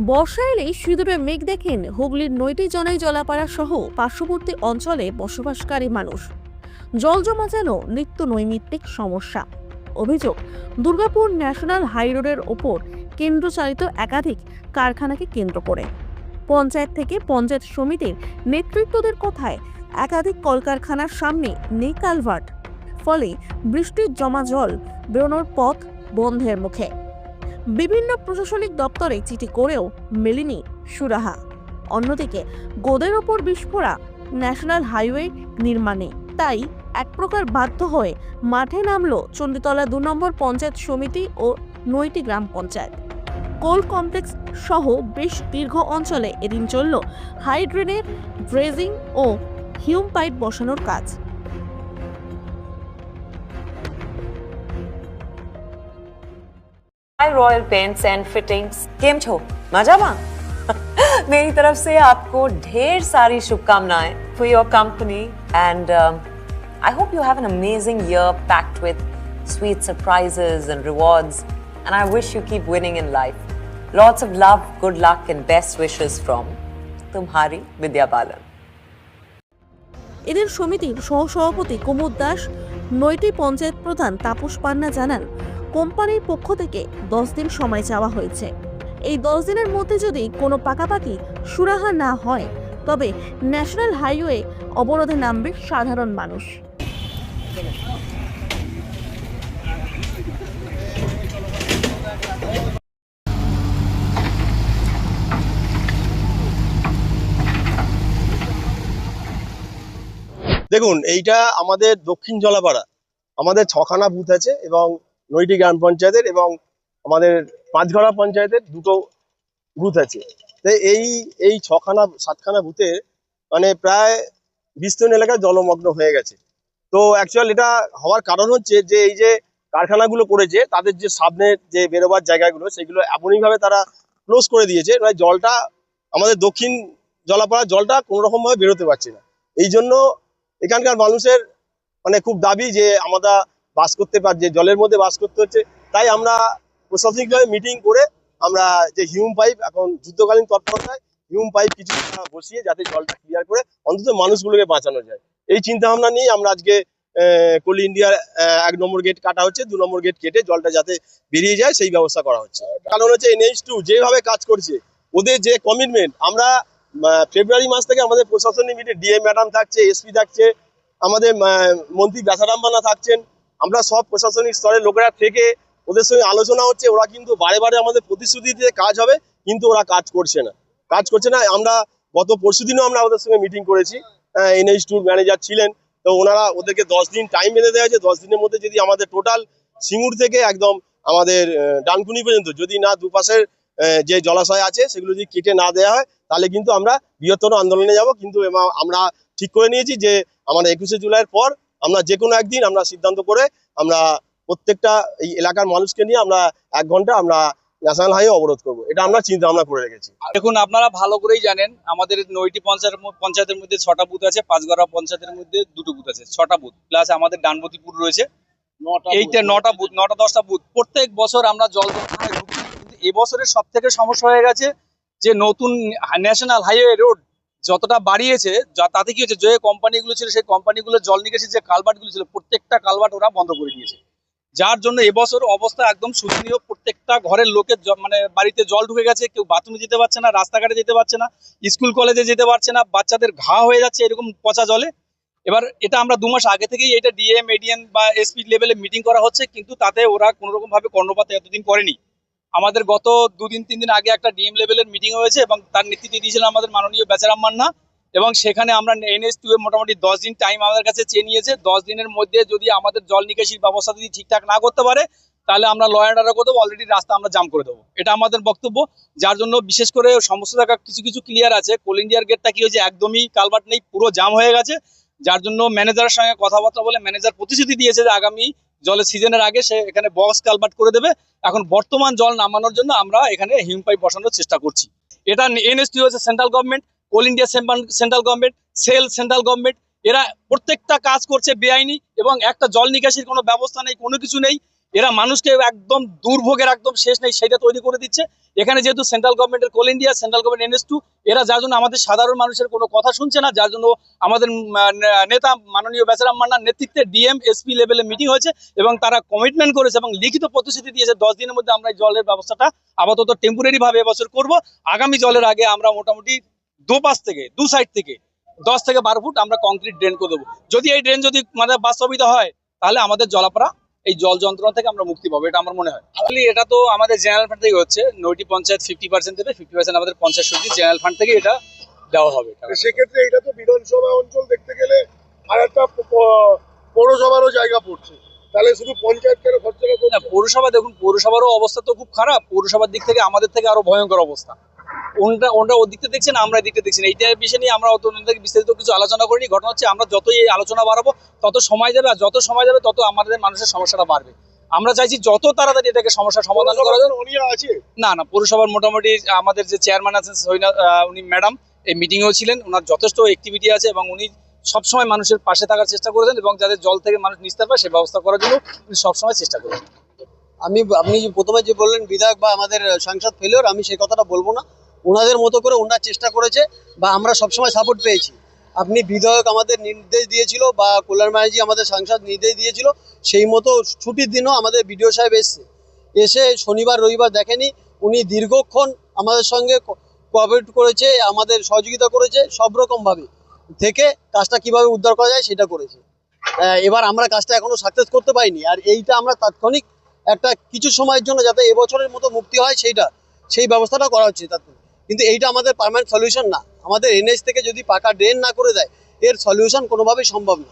বর্ষা এলেই সিঁদুরে মেঘ দেখেন হুগলির নৈটি জনাই জলাপাড়া সহ পার্শ্ববর্তী অঞ্চলে বসবাসকারী মানুষ। জল জমা যেন নিত্য নৈমিত্তিক সমস্যা। অভিযোগ, দুর্গাপুর ন্যাশনাল হাইরোডের ওপর কেন্দ্রচালিত একাধিক কারখানাকে কেন্দ্র করে। পঞ্চায়েত থেকে পঞ্চায়েত সমিতির নেতৃত্বদের কথায় একাধিক কলকারখানার সামনে নেই কালভার্ট। ফলে বৃষ্টির জমা জল বেরোনোর পথ বন্ধের মুখে। বিভিন্ন প্রশাসনিক দপ্তরে চিঠি করেও মেলেনি সুরাহা। অন্যদিকে গোদের ওপর বিস্ফোরা ন্যাশনাল হাইওয়ে নির্মাণে। তাই এক প্রকার বাধ্য হয়ে মাঠে নামল চণ্ডীতলা দু নম্বর পঞ্চায়েত সমিতি ও নৈটি গ্রাম পঞ্চায়েত। কোল কমপ্লেক্স সহ বেশ দীর্ঘ অঞ্চলে এদিন চলল হাইড্রেনের ড্রেজিং ও হিউম পাইপ বসানোর কাজ। hi royal paints and fittings केम छो मजामा मेरी तरफ से आपको ढेर सारी शुभकामनाएं for your company and I hope you have an amazing year packed with sweet surprises and rewards and i wish you keep winning in life lots of love good luck and best wishes from tumhari vidya balan এদের সমিতির সহসভাপতি কুমুদ দাস নয়টি পঞ্চায়েত প্রধান তাপস পান্না জানান কোম্পানির পক্ষ থেকে দশ দিন সময় চাওয়া হয়েছে। এই দশ দিনের মধ্যে যদি কোনো পাকাপাকি সুরাহা না হয়, তবে ন্যাশনাল হাইওয়ে অবরোধে নামবে সাধারণ মানুষ। দেখুন, এইটা আমাদের দক্ষিণ জলাপাড়া। আমাদের ছখানা বুথ আছে এবং নয়টি গ্রাম পঞ্চায়েতের এবং আমাদের পাঁচঘড়া পঞ্চায়েতের দুটো বুথ আছে। তো এই এই ছখানা, সাতখানা বুথে মানে প্রায় বিস্তীর্ণ এলাকায় জলমগ্ন হয়ে গেছে। তো অ্যাকচুয়াল এটা হওয়ার কারণ হচ্ছে যে এই যে কারখানাগুলো করেছে, তাদের যে সামনে যে বেরোবার জায়গাগুলো, সেগুলো এমনইভাবে তারা ক্লোজ করে দিয়েছে মানে জলটা, আমাদের দক্ষিণ জলাপাড়ার জলটা কোনো রকম বেরোতে পারছে না। এই জন্য এখানকার মানুষের মানে খুব দাবি যে আমরা বাস করতে পার যে জলের মধ্যে বাস করতে হচ্ছে, তাই আমরা প্রশাসনিকভাবে মিটিং করে আমরা যে হিউম পাইপ, এখন যুদ্ধকালীন তৎপরতায় হিউম পাইপ কিছু বসিয়ে যাতে জলটা ক্লিয়ার করে অন্তত মানুষগুলোকে বাঁচানো যায়। এই চিন্তা ভাবনা নিয়ে আমরা আজকে কোল ইন্ডিয়ার এক নম্বর গেট কাটা হচ্ছে, দু নম্বর গেট কেটে জলটা যাতে বেরিয়ে যায়, সেই ব্যবস্থা করা হচ্ছে। কারণ হচ্ছে এনএইচ টু যেভাবে কাজ করছে, ওদের যে কমিটমেন্ট আমরা ফেব্রুয়ারি মাস থেকে আমাদের প্রশাসনিক মিটে ডিএম ম্যাডাম থাকছে এসপি থাকছে, আমাদের মন্ত্রী বেসারাম বানা থাকছেন আমরা সব প্রশাসনিক স্তরের লোকেরা থেকে ওদের সঙ্গে আলোচনা হচ্ছে, ওরা কিন্তু বারে বারে আমাদের প্রতিশ্রুতি দিয়ে কাজ হবে, কিন্তু ওরা কাজ করছে না। কাজ করছে না, আমরা গত পরশু দিনও আমরা ওদের সঙ্গে মিটিং করেছি। এনএইচ টুর ম্যানেজার ছিলেন, তো ওনারা ওদেরকে দশ দিন টাইম বেঁধে দেওয়া হয়েছে, দশ দিনের মধ্যে যদি আমাদের টোটাল সিঙ্গুর থেকে একদম আমাদের ডানকুনি পর্যন্ত যদি না দুপাশের যে জলাশয় আছে, সেগুলো যদি কেটে না দেওয়া হয়, তাহলে কিন্তু আমরা বৃহত্তর আন্দোলনে যাব। কিন্তু আমরা ঠিক করে নিয়েছি যে আমরা একুশে জুলাইয়ের পর আমরা যে কোনো একদিন আমরা সিদ্ধান্ত করে আমরা প্রত্যেকটা এই এলাকার মানুষকে নিয়ে আমরা এক ঘণ্টা আমরা ন্যাশনাল হাইওয়ে অবরোধ করব। এটা আমরা চিন্তা ভাবনা করে রেখেছি। দেখুন আপনারা ভালো করেই জানেন আমাদের নয়টি পঞ্চায়েত পঞ্চায়েতের মধ্যে ছটা বুথ আছে পাঁচগড়া পঞ্চায়েতের মধ্যে দুটো বুথ আছে ছটা বুথ। প্লাস আমাদের ডানবতিপুর রয়েছে। এইটা নটা বুথ নটা দশটা বুথ প্রত্যেক বছর আমরা জল এবছরের সব থেকে সমস্যা হয়ে গেছে যে নতুন ন্যাশনাল হাইওয়ে রোড যতটা বাড়িয়েছে, যা- তাতে কি হচ্ছে যে কোম্পানিগুলো ছিল, সেই কোম্পানিগুলো জল নিকাশি যে কালভার্টগুলো ছিল, প্রত্যেকটা কালভার্ট ওরা বন্ধ করে দিয়েছে। যার জন্য এবছর অবস্থা একদম শোচনীয়, প্রত্যেকটা ঘরের লোকের মানে বাড়িতে জল ঢুকে গেছে, কেউ বাথরুমে যেতে পারছে না, রাস্তাঘাটে যেতে পারছে না, স্কুল কলেজে যেতে পারছে না, বাচ্চাদের ঘা হয়ে যাচ্ছে এরকম পচা জলে। এবার এটা আমরা দু মাস আগে থেকেই এটা ডিএম, এডিএম বা এসপি লেভেলে মিটিং করা হচ্ছে, কিন্তু তাতে ওরা কোনো রকম ভাবে কর্ণপাত এতদিন করেনি। আমাদের গত দুদিন তিন দিন আগে একটা ডিএম লেভেলের মিটিং হয়েছে এবং তার নেতৃত্বে দিয়েছিলেন আমাদের মাননীয় বেচারাম মান্না। এবং সেখানে আমরা এনএস টু এ মোটামুটি দশ দিন টাইম আমাদের কাছে চেয়ে নিয়েছে। দশ দিনের মধ্যে যদি আমাদের জল নিকাশির ব্যবস্থা যদি ঠিকঠাক না করতে পারে, তাহলে আমরা ল অ্যান্ড অর্ডার করে দেবো অলরেডি রাস্তা আমরা জাম করে দেবো। এটা আমাদের বক্তব্য। যার জন্য বিশেষ করে সমস্ত জায়গা কিছু কিছু ক্লিয়ার আছে। কোল ইন্ডিয়ার গেটটা কি হয়েছে? একদমই কালভার্ট নেই, পুরো জাম হয়ে গেছে। যার জন্য ম্যানেজারের সঙ্গে কথাবার্তা বলে ম্যানেজার প্রতিশ্রুতি দিয়েছে যে আগামী জলের সিজনের আগে সে এখানে বক্স কালভার্ট করে দেবে। এখন বর্তমান জল নামানোর জন্য আমরা এখানে হিম পাইপ বসানোর চেষ্টা করছি। এটা এনএসটি হচ্ছে central government Coal India central government SAIL central government এরা প্রত্যেকটা কাজ করছে বেআইনি এবং একটা জল নিকাশির কোনো ব্যবস্থা নেই, কোনো কিছু নেই। এরা মানুষকে একদম দুর্ভোগের একদম শেষ নেই, সেটা তৈরি করে দিচ্ছে। এখানে যেহেতু সেন্ট্রাল গভর্নমেন্টের Coal India central government NS two এরা যার জন্য আমাদের সাধারণ মানুষের কোনো কথা শুনছে না, যার জন্য আমাদের নেতা মাননীয় বেচারাম মান্নার নেতৃত্বে ডিএম এসপি লেভেলে মিটিং হয়েছে এবং তারা কমিটমেন্ট করেছে এবং লিখিত প্রতিশ্রুতি দিয়েছে, দশ দিনের মধ্যে আমরা জলের ব্যবস্থাটা আপাতত টেম্পোরারি ভাবে এবছর করব। আগামী জলের আগে আমরা মোটামুটি দু পাশ থেকে, দু সাইড থেকে, দশ থেকে বারো ফুট আমরা কংক্রিট ড্রেন করে দেবো। যদি এই ড্রেন যদি মানে বাস্তবিত হয়, তাহলে আমাদের জলাপাড়া এই জল যন্ত্রণা থেকে আমরা মুক্তি পাবো এটা আমার মনে হয়। আসলে এটা তো আমাদের জেনারেল ফান্ড থেকে হচ্ছে নয়টি পঞ্চায়েত ফিফটি পার্সেন্ট দেবে ফিফটি পার্সেন্ট আমাদের পঞ্চায়েত সমিতি জেনারেল ফান্ড থেকে এটা দেওয়া হবে। সেক্ষেত্রে এটা তো বিধানসভা অঞ্চল দেখতে গেলে আর একটা পৌরসভারও জায়গা পড়ছে। তাহলে শুধু পঞ্চায়েত কেন পৌরসভা দেখুন পৌরসভারও অবস্থা তো খুব খারাপ পৌরসভার দিক থেকে আমাদের থেকে আরও ভয়ঙ্কর অবস্থা। ওনটা ওনটা ওর দিকটা দেখছেন আমরা এদিকটা দেখছি না। এইটা বিষয় নিয়ে আমরা অত ওনাদের বিস্তারিত কিছু আলোচনা করিনি। ঘটনা হচ্ছে আমরা যতই এই আলোচনা বাড়াবো তত সময় যাবে আর যত সময় যাবে তত আমাদের মানুষের সমস্যাটা বাড়বে। আমরা চাইছি যত তাড়াতাড়ি এটাকে সমস্যার সমাধান করা যায় না না পৌরসভার মোটামুটি আমাদের যে চেয়ারম্যান আছেন সৈনা উনি ম্যাডাম এই মিটিংয়েও ছিলেন। ওনার যথেষ্ট অ্যাক্টিভিটি আছে এবং উনি সবসময় মানুষের পাশে থাকার চেষ্টা করেছেন এবং যাদের জল থেকে মানুষ নিস্তার পায় সে ব্যবস্থা করার জন্য উনি সবসময় চেষ্টা করেন আমি আপনি প্রথমে যে বললেন বিধায়ক বা আমাদের সাংসদ ফেলিওর আমি সেই কথাটা বলব না। ওনাদের মতো করে ওনার চেষ্টা করেছে বা আমরা সবসময় সাপোর্ট পেয়েছি। আপনি বিধায়ক আমাদের নির্দেশ দিয়েছিল বা কল্যাণ মায়াজি আমাদের সাংসদ নির্দেশ দিয়েছিল, সেই মতো ছুটির দিনও আমাদের বিডিও সাহেব এসছে। এসে শনিবার, রবিবার দেখেনি, উনি দীর্ঘক্ষণ আমাদের সঙ্গে কোঅপারেট করেছে, আমাদের সহযোগিতা করেছে, সব রকমভাবে। থেকে কাজটা কীভাবে উদ্ধার করা যায় সেটা করেছে। এবার আমরা কাজটা এখনও সাকসেস করতে পারিনি। আর এইটা আমরা তাৎক্ষণিক একটা কিছু সময়ের জন্য যাতে এবছরের মতো মুক্তি হয়, সেইটা, সেই ব্যবস্থাটা করা হচ্ছে তাতে কিন্তু এইটা আমাদের পারমানেন্ট সলিউশন না। আমাদের এনএস থেকে যদি পাকা ড্রেন না করে দেয়, এর সলিউশন কোনোভাবেই সম্ভব না।